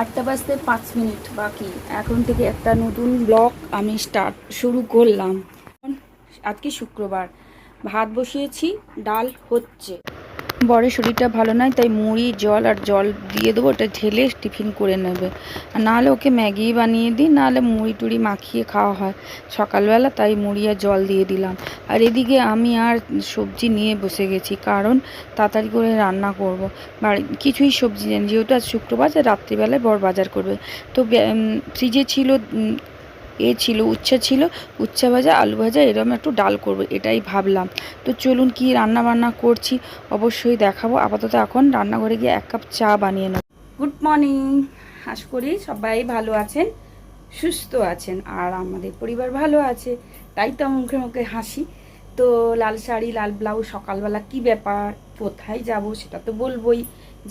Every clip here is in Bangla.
আটটা বাজতে পাঁচ মিনিট বাকি। এখন থেকে একটা নতুন ব্লগ আমি স্টার্ট, শুরু করলাম। আজকে শুক্রবার। ভাত বসিয়েছি, ডাল হচ্ছে। বরের শরীরটা ভালো নয়, তাই মুড়ি, জল আর জল দিয়ে দেবো, ওটা ঢেলে টিফিন করে নেবে। আর নাহলে ওকে ম্যাগি বানিয়ে দিই, নাহলে মুড়ি টুড়ি মাখিয়ে খাওয়া হয়। সকালবেলা তাই মুড়ি আর জল দিয়ে দিলাম। আর এদিকে আমি আর সবজি নিয়ে বসে গেছি, কারণ তাড়াতাড়ি করে রান্না করব। বাড়ি, কিছুই সবজি নেই, যেহেতু আজ শুক্রবার রাত্রিবেলায় বর বাজার করবে। তো ফ্রিজে ছিল এ ছিল, উচ্ছা ছিল, উচ্ছা ভাজা, আলু ভাজা এরকম একটু ডাল করব, এটাই ভাবলাম। তো চলুন কি রান্না বান্না করছি, অবশ্যই দেখাবো। আপাতত এখন রান্নাঘরে গিয়ে এক কাপ চা বানিয়ে নেব। গুড মর্নিং আশা করি সবাই ভালো আছেন, সুস্থ আছেন, আর আমাদের পরিবার ভালো আছে। তাই তো মুখে মুখে হাসি। তো লাল শাড়ি, লাল ব্লাউজ, সকালবেলা কি ব্যাপার, কোথায় যাব সেটা তো বলবোই।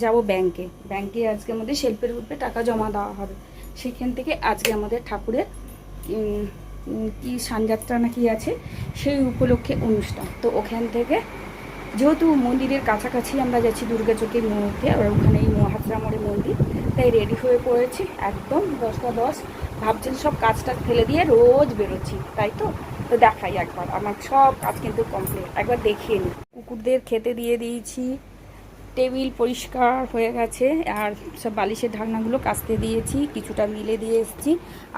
যাব ব্যাংকে। ব্যাংকে আজকে আমাদের শেল্পের উপরে টাকা জমা দেওয়া হবে। সেখান থেকে আজকে আমাদের ঠাকুরের কি সানযাত্রা না কি আছে, সেই উপলক্ষে অনুষ্ঠান। তো ওখান থেকে যেহেতু মন্দিরের কাছাকাছি আমরা যাচ্ছি দুর্গাচকের মধ্যে আর ওখানেই মহাত্রা মোড়ে মন্দির, তাই রেডি হয়ে পড়েছি। একদম দশটা দশ, ভাবছেন সব কাজটা ফেলে দিয়ে রোজ বেরোচ্ছি, তাই তো? তো দেখাই একবার, আমার সব কাজ কিন্তু কমপ্লিট একবার দেখিয়ে নিই। কুকুরদের খেতে দিয়ে দিয়েছি টেবিল পরিষ্কার হয়ে গেছে আর সব বালিশের ঢাকনাগুলো কাচতে দিয়েছি, কিছুটা মিলে দিয়ে এসেছি।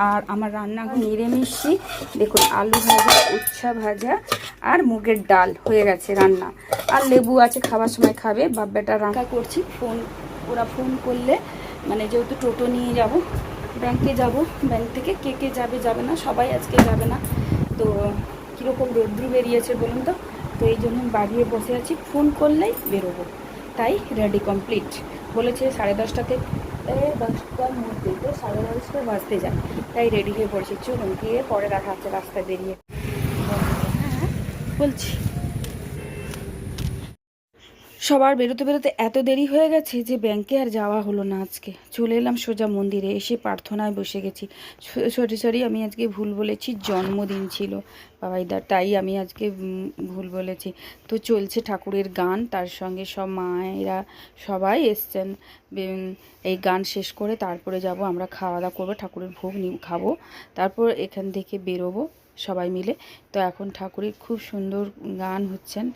আর আমার রান্না নিরামিষই দেখুন, আলু ভাজা, উচ্ছা ভাজা আর মুগের ডাল হয়ে গেছে রান্না। আর লেবু আছে, খাবার সময় খাবে। বাব্যাটা রান্না করছি, ফোন, ওরা ফোন করলে মানে যেহেতু টোটো নিয়ে যাব, ব্যাংকে যাব, ব্যাংক থেকে কে কে যাবে যাবে না, সবাই আজকে যাবে না। তো কীরকম রৌদ্রু বেরিয়েছে বলুন তো? তো এই জন্য বাড়িয়ে বসে আছি, ফোন করলেই বেরোবো। তাই রেডি কমপ্লিট বলেছে সাড়ে দশটাতে দশটার মধ্যে তো সাড়ে দশটা বাজতে যায়। তাই রেডি হয়ে পড়েছি। চলুন গিয়ে পরে রাখা হচ্ছে রাস্তায় বেরিয়ে। হ্যাঁ বলছি। সবার বেরোতে বেরোতে এত দেরি হয়ে গেছে যে ব্যাংকে আর যাওয়া হলো না আজকে। চলে এলাম সোজা মন্দিরে, এসে প্রার্থনায় বসে গেছি। সরি সরি, আমি আজকে ভুল বলেছি, জন্মদিন ছিল। বাবাইদার তাই আমি আজকে ভুল বলেছি। তো চলছে ঠাকুরের গান, তার সঙ্গে সব মায়েরা সবাই এসছেন। এই গান শেষ করে তারপরে যাব, আমরা খাওয়া দাওয়া করব, ঠাকুরের ভোগ খাব। তারপর এখান থেকে বেরোবো সবাই মিলে। তো এখন ঠাকুরের খুব সুন্দর গান হচ্ছেন।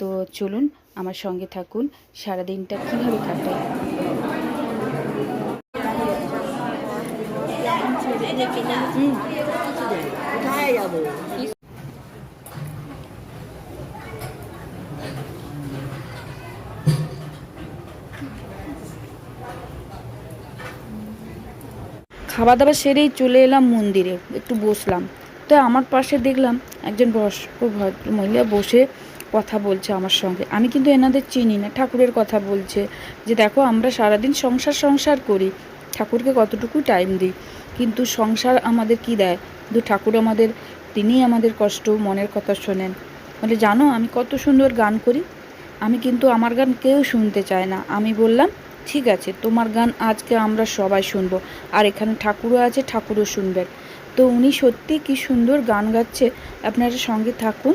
তো চলুন আমার সঙ্গে থাকুন। সারাদিনটা কীভাবে কাটাই? খাওয়া দাওয়া সেরেই চলে এলাম মন্দিরে, একটু বসলাম। তো আমার পাশে দেখলাম একজন বয়স্ক ভদ্র মহিলা বসে কথা বলছে আমার সঙ্গে। আমি কিন্তু এনাদের চিনি না, ঠাকুরের কথা বলছে যে, দেখো, আমরা সারাদিন সংসার সংসার করি। ঠাকুরকে কতটুকু টাইম দিই? কিন্তু সংসার আমাদের কি দেয়? কিন্তু ঠাকুর আমাদের, তিনিই আমাদের কষ্ট, মনের কথা শোনেন। বলে, জানো, আমি কত সুন্দর গান করি। আমি কিন্তু আমার গান কেউ শুনতে চায় না। আমি বললাম, ঠিক আছে, তোমার গান আজকে আমরা সবাই শুনব। আর এখানে ঠাকুরও আছে, ঠাকুরও শুনবেন। তো উনি সত্যি কি সুন্দর গান গাচ্ছে। আপনারা সঙ্গে থাকুন,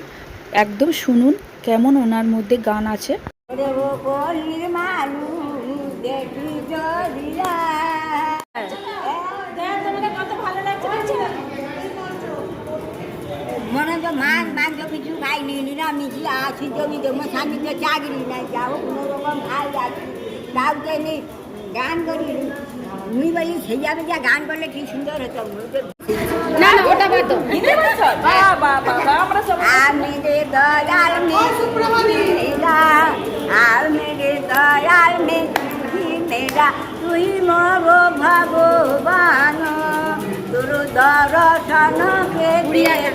একদম শুনুন। কেমন ওনার মধ্যে গান আছে মনে তো নাই গান করি মুই বলি সেই যাবে যা গান করলে কি সুন্দর হতো না না ওটা বাদ আমি রে দয়াল মেরা আমি রে দয়াল মেরা তুই মর ভগবান। তোর দর্শন কে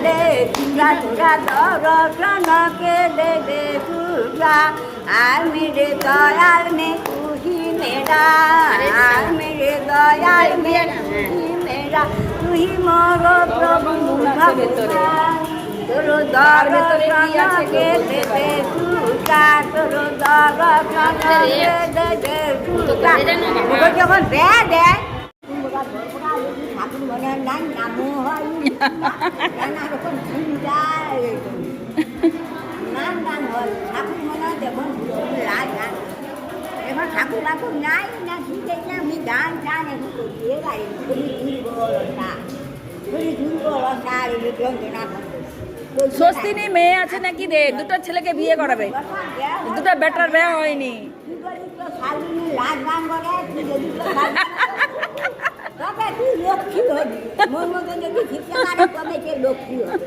দে দুর্গা দুর্গা দর্শন কে দে দে দুর্গা আমি রে দয়াল মে তুহি মেরা আমি রে দয়াল মে মেরা। তুই মর প্রভু তোর দর্শন কে দেবে দুর্গা তোর দর্শন ওকে যখন দেয় দেয় ঠাকুর মনে নাই নামও হয় নানা রকম ফুল যায় নাম গান হয় ঠাকুর মনে হয় দেখুন লাল গান এখন ঠাকুর ঠাকুর নাই না কি আমি গান টান এখন আর যন্ত্রণা স্বস্তিনী মেয়ে আছে নাকি রে দুটো ছেলেকে বিয়ে করাবে দুটো বেটার বিয়ে হয়নি লক্ষ্মী হবি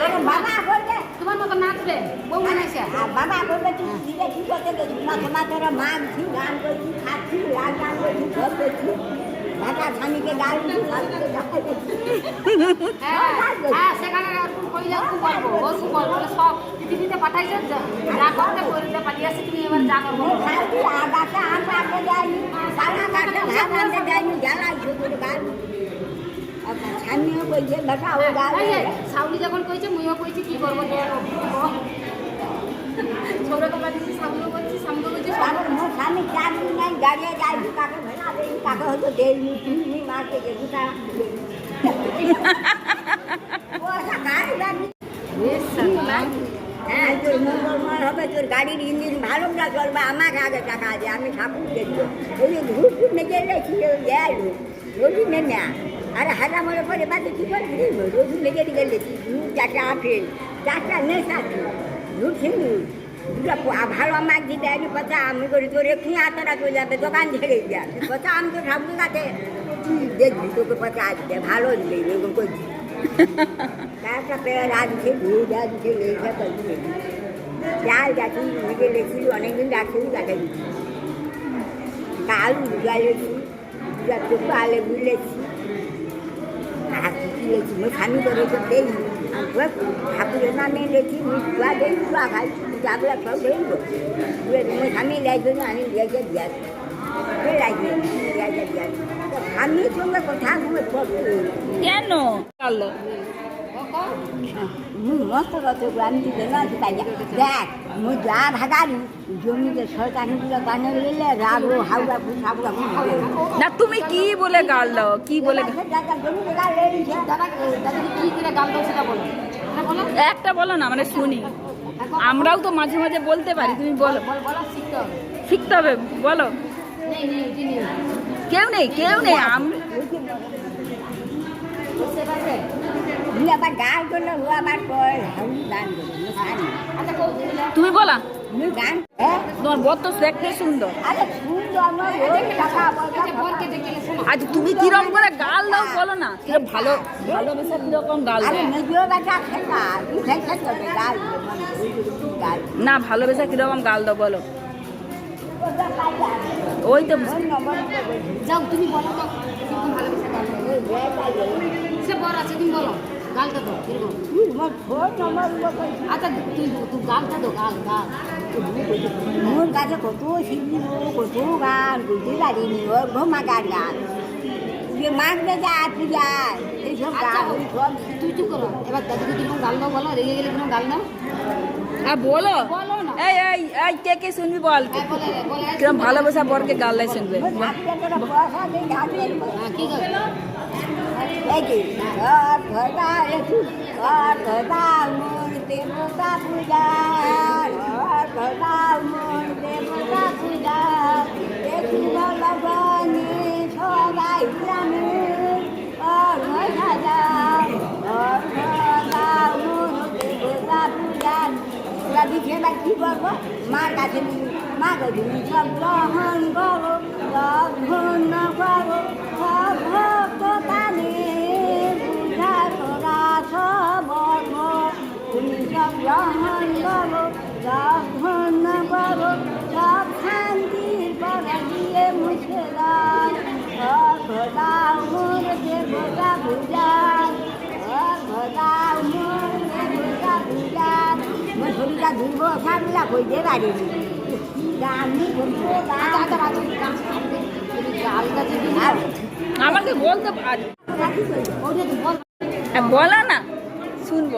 আরে বাবা তোমার মতো নাচবে? বউ বানাইছে? আর বাবা করবে তুই ধীরে কি করতে গেছি? মাথা মাথারা মাগছি গান করছি খাচ্ছি লাল গান করছি সব করছি। ভাটা স্বামীকে গাল। হ্যাঁ হ্যাঁ সেখানে ওরকম কইলে খুব বলব ওরকম বলব বলে সব পৃথিবীতে পাঠাইছে যা- যা করতে করতে পাঠিয়েছে তুমি এবার যা করব মোর শাশুড়ি আগাছা আম সারা গাছে ভাত আনতে যায়নি, জ্বালাই শুধু গাল। আর স্বামীও কইছে, বেটা ও গাল দেয়। সাউলি যখন কইছে মুইও কইছি কি করব ছোটকে পাঠিয়েছি সামনে করছি সামনে করছি তারপর মোর স্বামী চাকরি নাই, গাড়িয়ে যাইছি, কাকে ভেড়া দেই, কাকে হয়তো গেছি, দেই। ও একটা গাড়ি গাড়ি। হ্যাঁ, তোর মঙ্গলময় হবে, তোর গাড়ির ইঞ্জিন ভালো না চলবে, আমাকে আগে টাকা দে, আমি ঠাকুর দেখব। ওই ঘুষ মেজে রেখি, গেল, রোজই নেমে আরে হাজা মনে বাদে কি করবি রে? রোজই মেজে দিয়ে গেছি, দুধ চারটা আপেল, চারটা নেশা দুধ সিন্দুর দুটা ভালো মাছ দিতে আমি কথা আমি করি তোর এক্ষুনি আতটা চলে যাবে দোকান ছেড়ে দিয়া কথা আমি তো ঠাকুর কাছে তুই দেখবি তোকে কথা আসবে ভালো দিবে এরকম করছি তারপর দিচ্ছে লেখা চাল যাচ্ছি নিজে লেখছি অনেকদিন রাখছি কাটে দিচ্ছি লেখছি দুটা চোখা আলে বুলেছি লেখছি মই স্বামী করে তো দেই ঠাকুরের নামে লেখি মিঠুয়া দেই চুয়া খাই চাগুলা সব দেই মই স্বামী লাইছে না আমি সঙ্গে কথা কেন? মস্ত কত আমি দিতে না দেখ মুই যা ভাগারি জমিতে সরকার নিয়ে গেলে রাগো হাওড়া ফুল না তুমি কি বলে গাল দাও? কি বলে জমিতে গা লেগেছে দাদা দাদা কি করে গাল দাও সেটা বলো। হ্যাঁ বলো। একটা বলো না মানে শুনি। আমরাও তো মাঝে মাঝে বলতে পারি তুমি বলো। বল শিখতে হবে। বলো। নেই নেই উঠি নেই। কেউ নেই কেউ নেই আম- বুঝতে পারবে মুই আবার গান করলে ও আবার হাউলি গান করে মুই জানি আচ্ছা তুমি বলা? গান হ্যাঁ? তোমার বর তো দেখতে সুন্দর। আজ তুমি কিরম করে গাল দাও বলো না ভালো ভালোবেসে কীরকম গাল মানে না ভালোবেসে কীরকম গাল দাও বলো। ওই তো যাও তুমি বলো তো ভালোবেসে গাল সে বর আছে তুমি বলো। গালটা তো তুই নম্বর আচ্ছা তুই তুই গালটা তো গাল গাল। মোর কাছে কত শিখবি কত গান করতে পারিনি ওর ঘমা গান গান যে মাগবে যা পূজা এইসব গান ওই সব তুই চুপ করো। এবার দাদুকে কীরকম গাল দাও বলো রেগে গেলে কীরকম গাল দাও আর বলো। বলো এই এই এই কে কে শুনবি বল? হ্যাঁ, কিরম ভালোবাসা বরকে গাল দেয় শুনবে। যে ঘর ঘরটা একটু ঘর ঘরটা মোর দেবতা পূজা ঘর ঘরটা মোর দেবতা পূজা দেখিব লগনে সবাই জানে ঘর সাজা ঘর ঘরটা মোর দেবতা পূজা ওরা দিচ্ছে এবার কি কাছে নিয়ে মা কাছে সব গ্রহণ করো, সব করো। ছাড়বে তুমি গালটা যদি আর আমাকে বলতে পার ওটা বল। না শুনব।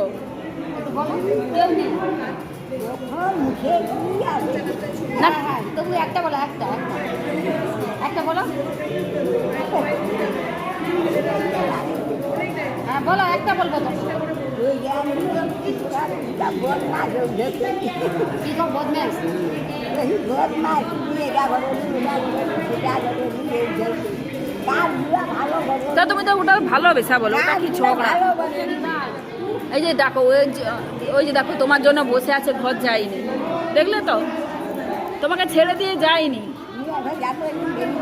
না তবু একটা বলো একটা একটা। বলো। হ্যাঁ বলো একটা বলব তো। আমি তো ভালো তুমি তো ওটা ভালোবেসা বলো, ওটা কি ঝগড়া এই যে দেখো, ওই যে ওই যে দেখো, তোমার জন্য বসে আছে, ঘর যায়নি। দেখলে তো? তোমাকে ছেড়ে দিয়ে যায়নি।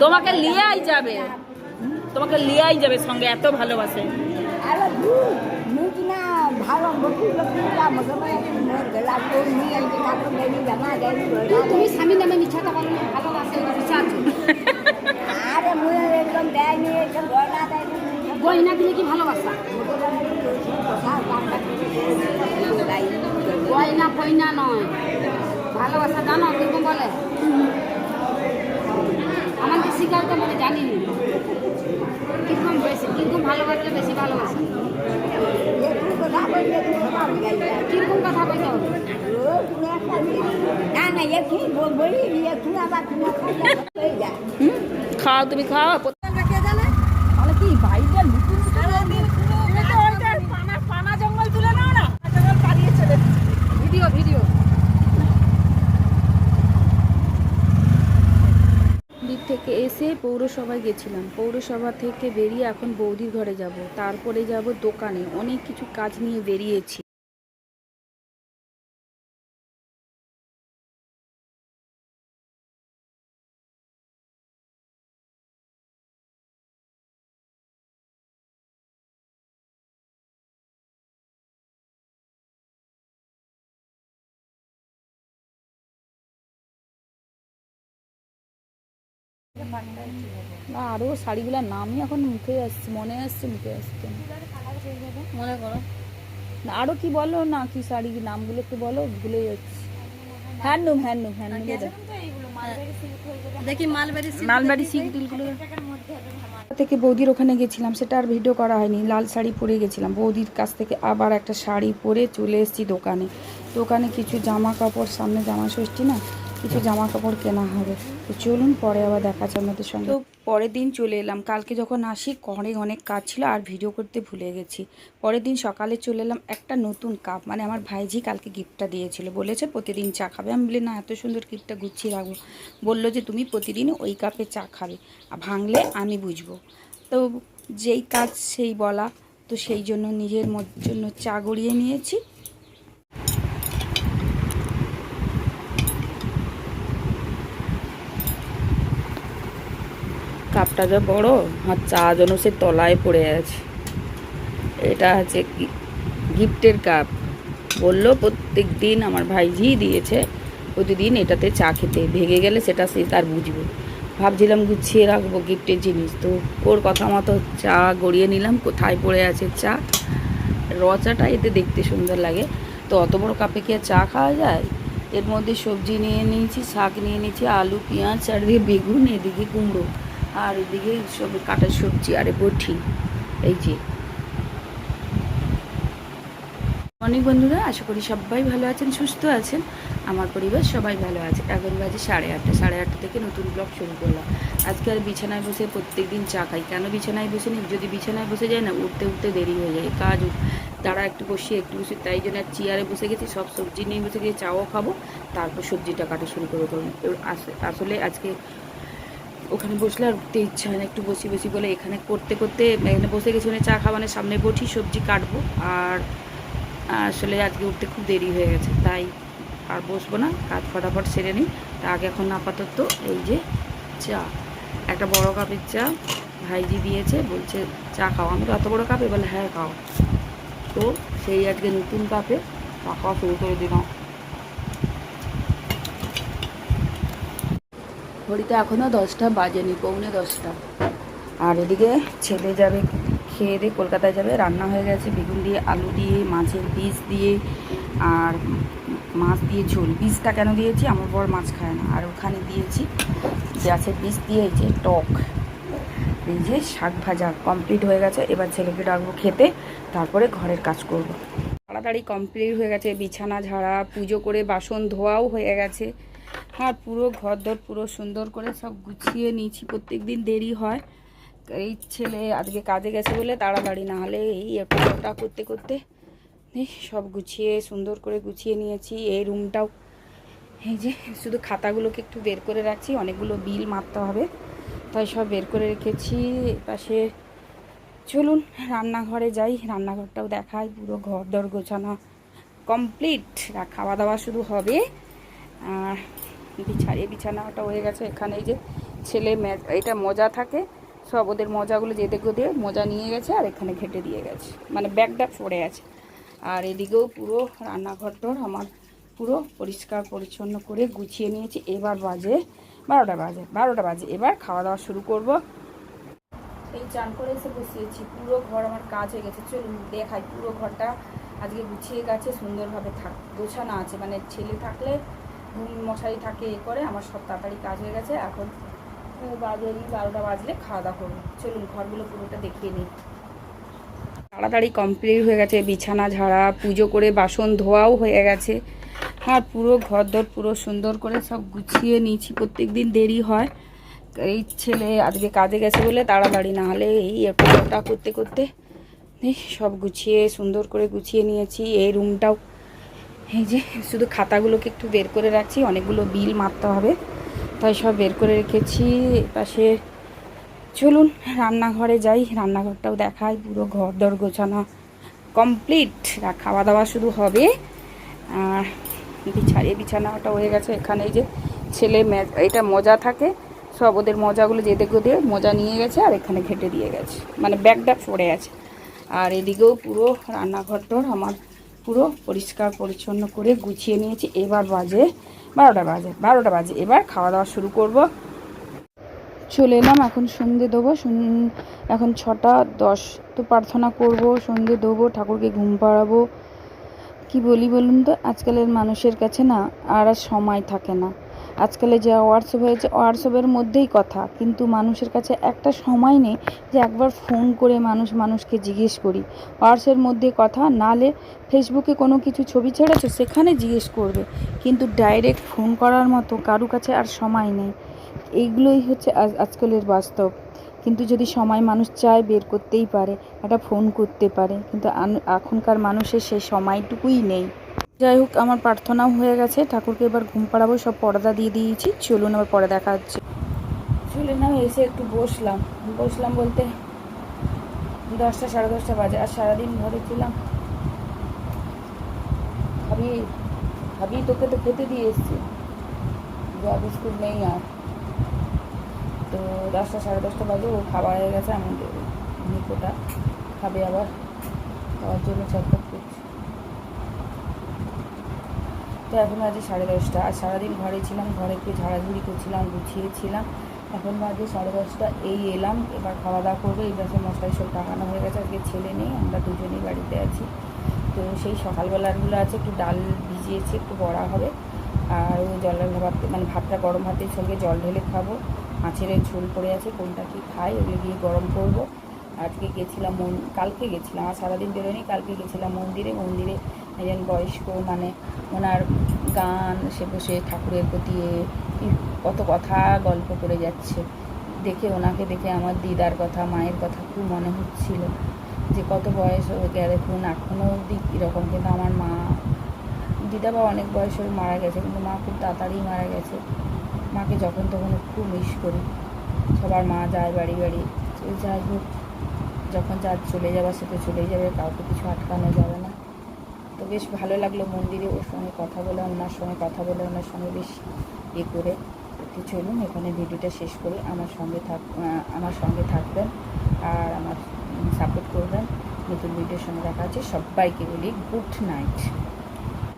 তোমাকে লিয়াই যাবে। তোমাকে লিয়াই যাবে সঙ্গে, এত ভালোবাসে। তুমি স্বামী নামে বিচার আরে মুই একদম দেয়নি একদম গয়না দিলে কি ভালোবাসা? গয়না ফয়না নয়। ভালোবাসা জানো কীরকম বলে। আমাকে শিখাও তো মানে জানিনি। কীরকম বেশি কীরকম ভালোবাসলে বেশি ভালোবাসা। কীরকম কথা কইতে হবে না না বলি একটু তুমি হয়ে খাও তুমি খাও তাহলে কি বাড়িটা লুকিয়ে ভিডিও ভিডিও দিক থেকে এসে পৌরসভায় গেছিলাম। পৌরসভা থেকে বেরিয়ে এখন বৌদির ঘরে যাব। তারপরে যাব দোকানে। অনেক কিছু কাজ নিয়ে বেরিয়েছি। না আরও শাড়িগুলোর নামই এখন মুখে আসছে মনে আসছে মুখে আসছে। মনে করো। না আরও কি বলো না কি শাড়ি নামগুলো একটু বলো ভুলে যাচ্ছি। হ্যান্ডলুম হ্যান্ডলুম হ্যান্ডলুম দেখি মালবাড়ি মালবাড়ি সিল্কগুলো। থেকে বৌদির ওখানে গেছিলাম সেটা আর ভিডিও করা হয়নি। লাল শাড়ি পরে গেছিলাম। বৌদির কাছ থেকে আবার একটা শাড়ি পরে চলে এসেছি দোকানে। দোকানে কিছু জামা কাপড় সামনে জামা ষষ্ঠী না? কিছু জামা কাপড় কেনা হবে। তো চলুন পরে আবার দেখা যাচ্ছে আমাদের সঙ্গে। তো পরের দিন চলে এলাম। কালকে যখন আসি, অনেক অনেক কাজ ছিল আর ভিডিও করতে ভুলে গেছি। পরের দিন সকালে চলে এলাম একটা নতুন কাপ মানে আমার ভাইজি কালকে গিফটটা দিয়েছিল। বলেছে প্রতিদিন চা খাবে। আমি বলি, না, এত সুন্দর গিফটটা গুছিয়ে রাখব। বলল যে, তুমি প্রতিদিন ওই কাপে চা খাবে। আর ভাঙলে আমি বুঝব। তো যেই কাজ সেই বলা। তো সেই জন্য নিজের জন্য চা গড়িয়ে নিয়েছি। কাপটা যা বড়, আর চা যেন সে তলায় পড়ে আছে। এটা হচ্ছে গিফটের কাপ। বলল, প্রত্যেক দিন আমার ভাইঝি দিয়েছে, প্রতিদিন এটাতে চা খেতে। ভেঙে গেলে সেটা সে তার বুঝবে। ভাবছিলাম গুছিয়ে রাখব গিফটের জিনিস। তো ওর কথা মতো চা গড়িয়ে নিলাম। কোথায় পড়ে আছে চা? র চাটা এতে দেখতে সুন্দর লাগে। তো অত বড় কাপে কি আর চা খাওয়া যায়? এর মধ্যে সবজি নিয়ে নিয়েছি, শাক নিয়ে নিয়েছি, আলু, পেঁয়াজ, চারদিকে বেগুন, এদিকে কুমড়ো। আর এদিকে সব কাটা সবজি আরে বটি এই যে। অনেক বন্ধুরা, আশা করি সবাই ভালো আছেন, সুস্থ আছেন। আমার পরিবার সবাই ভালো আছে। এখন বাজে সাড়ে আটটা। সাড়ে আটটা থেকে নতুন ব্লগ শুরু করলাম। আজকে আর বিছানায় বসে প্রত্যেক দিন চা খাই। কেন বিছানায় বসে নিই যদি বিছানায় বসে যায় না, উঠতে উঠতে দেরি হয়ে যায়। কাজ তারা একটু বসিয়ে, একটু বসে তাই জন্য আর চেয়ারে বসে গেছি। সব সবজি নিয়ে বসে গিয়ে চাও খাব। তারপর সবজিটা কাটা শুরু করে করব আসলে আজকে ওখানে বসলে আর উঠতে ইচ্ছে হয় না, একটু বসি বসি বলে এখানে করতে করতে এখানে বসে গেছি মানে চা খাওয়ানোর সামনে বসি, সবজি কাটবো আর আসলে আজকে উঠতে খুব দেরি হয়ে গেছে, তাই আর বসবো না, কাজ ফটাফট সেরে নিই। তা আগে এখন আপাতত এই যে চা, একটা বড় কাপের চা ভাইজি দিয়েছে, বলছে চা খাও। আমি তো এত বড় কাপে? বলে হ্যাঁ খাও। তো সেই আজকে নতুন কাপে চা খাওয়া শুরু করে দিলাম। ঘড়িতে এখনও দশটা, বাজেনি, পৌনে দশটা। আর এদিকে ছেলে যাবে, খেয়ে দিয়ে কলকাতায় যাবে, রান্না হয়ে গেছে, বেগুন দিয়ে, আলু দিয়ে, মাছের বীজ দিয়ে, আর মাছ দিয়ে ঝোল। বীজটা কেন দিয়েছি? আমার বর মাছ খায় না। আর ওখানে দিয়েছি গাছের বীজ দিয়ে এই যে টক। এই যে শাক ভাজা কমপ্লিট হয়ে গেছে। এবার ছেলেকে ডাকবো খেতে, তারপরে ঘরের কাজ করব। তাড়াতাড়ি কমপ্লিট হয়ে গেছে। বিছানা, ঝাড়া, পুজো করে বাসন ধোয়াও হয়ে গেছে। আর পুরো ঘর দর পুরো সুন্দর করে সব গুছিয়ে নিয়েছি। প্রত্যেক দিন দেরি হয়। এই ছেলে আজকে কাজে গেছে বলে তাড়াতাড়ি না হলে এই একটা করতে করতে সব গুছিয়ে, সুন্দর করে গুছিয়ে নিয়েছি। এই রুমটাও, এই যে শুধু খাতাগুলোকে একটু বের করে রাখছি, অনেকগুলো বিল মারতে হবে। তাই সব বের করে রেখেছি। পাশে চলুন, রান্নাঘরে যাই। রান্নাঘরটাও দেখাই, পুরো ঘর দর গোছানো কমপ্লিট। খাওয়া দাওয়া শুধু হবে আর বিছা এই বিছানাটা হয়ে গেছে এখানে যে ছেলে এটা মজা থাকে। সব ওদের মজাগুলো যেতে গোদে মজা নিয়ে গেছে আর এখানে ঘেটে দিয়ে গেছে। মানে ব্যাগটা পড়ে আছে। আর এদিকেও পুরো রান্নাঘরটার আমার পুরো পরিষ্কার পরিচ্ছন্ন করে গুছিয়ে নিয়েছি। এবার বাজে বারোটা বাজে বারোটা বাজে। এবার খাওয়া দাওয়া শুরু করব। এই চান করে এসে বসিয়েছি। পুরো ঘর আমার কাজ হয়ে গেছে। চলুন দেখাই পুরো ঘরটা। আজকে গুছিয়ে গেছে, সুন্দরভাবে থাক, গোছানো আছে। মানে ছেলে থাকলে মশারি থাকে এ করে আমার সব তাড়াতাড়ি কাজ হয়ে গেছে। এখন আহ, বাজে এই বারোটা বাজলে খাওয়া দাওয়া করব। চলুন ঘরগুলো পুরোটা দেখিয়ে নিই। তাড়াতাড়ি কমপ্লিট হয়ে গেছে বিছানা ঝাড়া পুজো করে বাসন ধোয়াও হয়ে গেছে। আর পুরো ঘর দর পুরো সুন্দর করে সব গুছিয়ে নিয়েছি। প্রত্যেক দিন দেরি হয়। এই ছেলে আজকে কাজে গেছে বলে তাড়াতাড়ি না হলে এই একটা করতে করতে সব গুছিয়ে সুন্দর করে গুছিয়ে নিয়েছি। এই রুমটাও এই যে, শুধু খাতাগুলোকে একটু বের করে রাখছি, অনেকগুলো বিল মারতে হবে। তাই সব বের করে রেখেছি। পাশে চলুন, রান্নাঘরে যাই। রান্নাঘরটাও দেখাই, পুরো ঘর দর গোছানো কমপ্লিট খাওয়া দাওয়া শুধু হবে। আর বিছা এই বিছানাটা হয়ে গেছে। এখানে এই যে ছেলে এটা মজা থাকে। সব ওদের মজাগুলো যেতে গোদে মজা নিয়ে গেছে আর এখানে ঘেটে দিয়ে গেছে। মানে ব্যাগটা পড়ে আছে। আর এদিকেও পুরো রান্নাঘর রান্নাঘরটার আমার পুরো পরিষ্কার পরিচ্ছন্ন করে গুছিয়ে নিয়েছি। এবার বাজে বারোটা বাজে বারোটা বাজে। এবার খাওয়া দাওয়া শুরু করব। চলে এলাম, এখন সন্ধে দেবো এখন ছটা দশ। তো প্রার্থনা করব, সন্ধে দেবো, ঠাকুরকে ঘুম পাড়াবো। কি বলি বলুন তো? আজকালের মানুষের কাছে না আর সময় থাকে না। আজকালে যে হোয়াটসঅ্যাপ হয়েছে, হোয়াটসঅ্যাপের মধ্যেই কথা। কিন্তু মানুষের কাছে একটা সময় নেই যে একবার ফোন করে মানুষ, মানুষকে জিজ্ঞেস করি। হোয়াটসঅ্যাপের মধ্যে কথা, নালে ফেসবুকে কোনো কিছু ছবি ছেড়েছে, সেখানে জিজ্ঞেস করবে। কিন্তু ডাইরেক্ট ফোন করার মতো কারু কাছে আর সময় নেই। এইগুলোই হচ্ছে আজ, আজকালের বাস্তব। কিন্তু যদি সময় মানুষ চায়, বের করতেই পারে, একটা ফোন করতে পারে। কিন্তু এখনকার মানুষের সেই সময়টুকুই নেই। যাই হোক, আমার প্রার্থনাও হয়ে গেছে। ঠাকুরকে এবার ঘুম পাড়াবো, সব পর্দা দিয়ে দিয়েছি। চলুন আবার পরে দেখা হচ্ছে। চলে না, এসে একটু বসলাম। বসলাম বলতে দশটা, সাড়ে দশটা বাজে। আর সারাদিন ঘরে ছিলাম। ভাবি ভাবি, তোকে তো খেতে দিয়ে এসছি। যা বিস্কুট নেই আর। তো দশটা, সাড়ে দশটা বাজে, ও খাবার হয়ে গেছে আমি নিকোটা। খাবে আবার। খাওয়ার জন্য চটপট করছি তো এখন বাজে সাড়ে দশটা। আর সারাদিন ঘরে ছিলাম, ঘরে একটু ঝাড়াঝুড়ি করছিলাম, গুছিয়েছিলাম। এখন বাজে সাড়ে দশটা, এই এলাম, এবার খাওয়া দাওয়া করব। এই গাছে মশারি সব টাকানো হয়ে গেছে, আজকে ছেলে নেই, আমরা দুজনেই বাড়িতে আছি। তো সেই সকালবেলারগুলো আছে, একটু ডাল ভিজিয়েছি, একটু বড়া হবে। আর ওই জলের ভাত মানে ভাতটা গরম ভাতের সঙ্গে জল ঢেলে খাব। মাছের ঝোল পড়ে আছে, কোনটা কি খাই, ওগুলো গিয়ে গরম করব। আজকে গেছিলাম মন, কালকে গেছিলাম, আর সারাদিন বেরোয়নি, কালকে গেছিলাম মন্দিরে। মন্দিরে একজন বয়স্ক মানে ওনার গান, সে বসে ঠাকুরের প্রতি কত কথা গল্প করে যাচ্ছে। দেখে ওনাকে দেখে আমার দিদার কথা, মায়ের কথা খুব মনে হচ্ছিল যে কত বয়স হয়ে গেলে, দেখুন এখনও অবধি এরকম। কিন্তু আমার মা দিদা বা অনেক বয়স হয়ে মারা গেছে, কিন্তু মা খুব তাড়াতাড়ি মারা গেছে। মাকে যখন তখন খুব মিস করি। সবার মা যায় বাড়ি বাড়ি। যাই হোক, যখন যার চলে যাবার সে তো চলেই যাবে, কাউকে কিছু আটকানো যাবে না। বেশ ভালো লাগল মন্দিরে ওর সঙ্গে কথা বলে ওনার সঙ্গে কথা বলে ওনার সঙ্গে বেশ ইয়ে করে। কিছু এলুন এখানে ভিডিওটা শেষ করে। আমার সঙ্গে থাক আমার সঙ্গে থাকবেন আর আমার সাপোর্ট করবেন। নতুন ভিডিওর সঙ্গে দেখা আছে সবাইকে বলি গুড নাইট।